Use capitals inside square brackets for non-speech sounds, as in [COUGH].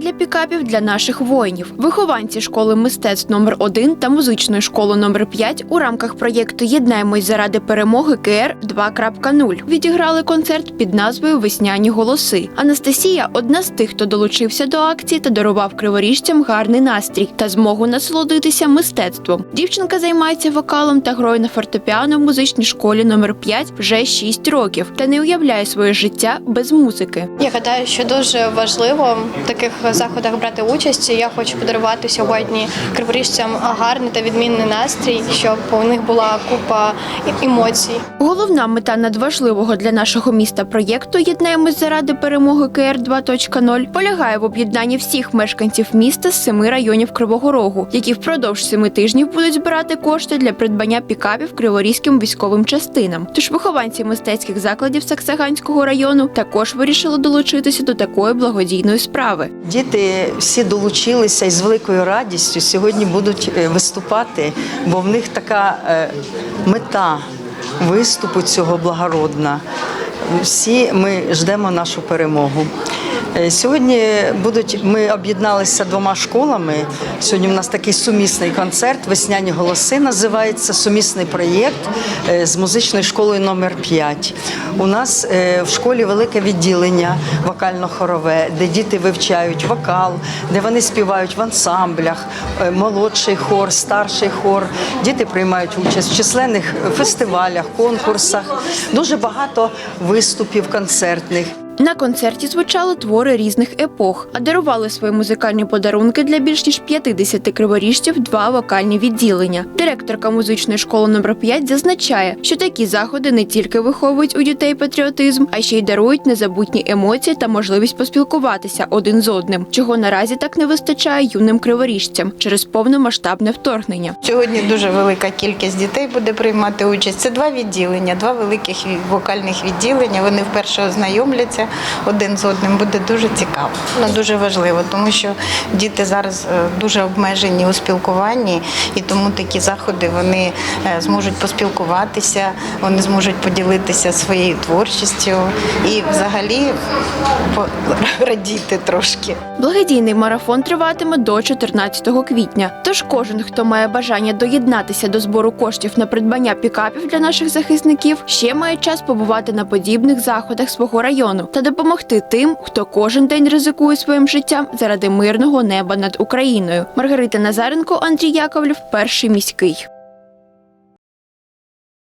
для пікапів для наших воїнів. Вихованці школи мистецтв номер 1 та музичної школи номер 5 у рамках проєкту Єднаймось заради перемоги КР 2.0 відіграли концерт під назвою Весняні голоси. Анастасія одна з тих, хто долучився до акції та дарував криворіжцям гарний настрій та змогу насолодитися мистецтвом. Дівчинка займається вокалом та грою на фортепіано в музичній школі номер 5 вже 6 років та не уявляє своє життя без музики. Я гадаю, що дуже важливо таких заходах брати участь. Я хочу подарувати сьогодні криворіжцям гарний та відмінний настрій, щоб у них була купа емоцій. Головна мета надважливого для нашого міста проєкту Єднаємось заради перемоги КР 2.0 полягає в об'єднанні всіх мешканців міста з семи районів Кривого Рогу, які впродовж семи тижнів будуть збирати кошти для придбання пікапів криворізьким військовим частинам. Тож вихованці мистецьких закладів Саксаганського району також вирішили долучитися до такої благодійної справи. Діти всі долучилися і з великою радістю сьогодні будуть е, виступати, бо в них така е, мета виступу цього благородна. Всі ми ждемо нашу перемогу. Е, Сьогодні будуть ми об'єдналися двома школами. Сьогодні у нас такий сумісний концерт. Весняні голоси називається сумісний проєкт е, з музичною школою номер 5 У нас е, в школі велике відділення вокально-хорове, де діти вивчають вокал, де вони співають в ансамблях, молодший хор, старший хор. Діти приймають участь в численних фестивалях, конкурсах. Дуже багато виступів концертних. На концерті звучали твори різних епох, а дарували свої музикальні подарунки для більш ніж 50 криворіжців два вокальні відділення. Директорка музичної школи номер 5 зазначає, що такі заходи не тільки виховують у дітей патріотизм, а ще й дарують незабутні емоції та можливість поспілкуватися один з одним, чого наразі так не вистачає юним криворіжцям через повномасштабне вторгнення. Сьогодні дуже велика кількість дітей буде приймати участь. Це два відділення, два великих вокальних відділення. Вони вперше ознайомляться один з одним. Буде дуже цікаво. Дуже важливо, тому що діти зараз е, дуже обмежені у спілкуванні, і тому такі заходи вони е, зможуть поспілкуватися, вони зможуть поділитися своєю творчістю і взагалі [LAUGHS] радіти трошки. Благодійний марафон триватиме до 14 квітня. Тож кожен, хто має бажання доєднатися до збору коштів на придбання пікапів для наших захисників, ще має час побувати на подібних заходах свого району та допомогти тим, хто кожен день ризикує своїм життям заради мирного неба над Україною. Маргарита Назаренко, Андрій Яковлів, перший міський.